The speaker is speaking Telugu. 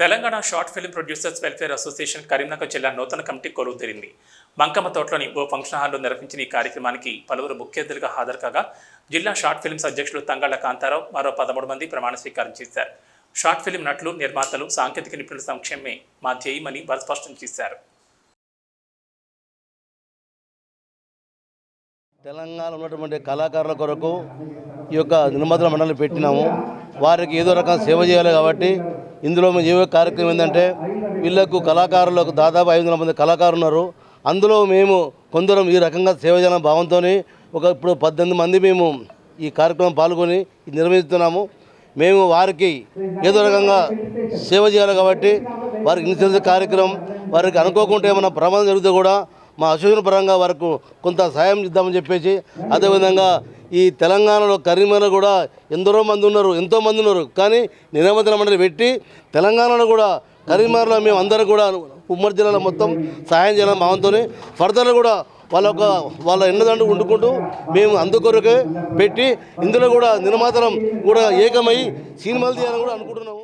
Telangana short film producers welfare association Karimnagar జిల్లా నూతన కమిటీ కొలువు తీరింది. మంకమ్మ తోటలోని ఓ ఫంక్షన్ హాల్లో నిర్వహించిన ఈ కార్యక్రమానికి పలువురు ముఖ్య అతిథులుగా హాజరు కాగా జిల్లా షార్ట్ ఫిల్మ్స్ అధ్యక్షులు తంగాళ్ళ కాంతారావు మరో పదమూడు మంది ప్రమాణ స్వీకారం చేశారు. షార్ట్ ఫిల్మ్ నటులు నిర్మాతలు సాంకేతిక నిపుణుల సంక్షేమమే మా ధ్యేయమని వారు స్పష్టం చేశారు. తెలంగాణ ఉన్నటువంటి కళాకారుల కొరకు ఈ యొక్క నిర్మాతల మండలి పెట్టినాము. వారికి ఏదో రకం సేవ చేయాలి కాబట్టి ఇందులో మేము ఏ కార్యక్రమం ఏంటంటే వీళ్ళకు కళాకారులకు దాదాపు ఐదు వందల మంది కళాకారులు ఉన్నారు. అందులో మేము కొందరం ఈ రకంగా సేవ భావంతో ఒక ఇప్పుడు పద్దెనిమిది మంది మేము ఈ కార్యక్రమం పాల్గొని ఇది నిర్వహిస్తున్నాము. మేము వారికి ఏదో రకంగా సేవ చేయాలి కాబట్టి వారికి ఇన్సూరెన్స్ కార్యక్రమం వారికి అనుకోకుండా ఏమైనా ప్రమాదం జరిగితే కూడా మా అసోసియేషన్ పరంగా వారికి కొంత సాయం ఇద్దామని చెప్పేసి అదేవిధంగా ఈ తెలంగాణలో కరీంనగర్ కూడా ఎందరో మంది ఉన్నారు ఎంతో మంది ఉన్నారు. కానీ నిరామతన మండలి పెట్టి తెలంగాణలో కూడా కరీంనగర్లో మేము అందరం కూడా ఉమ్మడి జిల్లాలో మొత్తం సహాయం చేయాలని భావంతోనే ఫర్దర్లో కూడా వాళ్ళ ఒక వాళ్ళ ఎన్నదండు వండుకుంటూ మేము అందుకొరకే పెట్టి ఇందులో కూడా నిర్మాతలం కూడా ఏకమై సినిమాలు తీయాలని కూడా అనుకుంటున్నాము.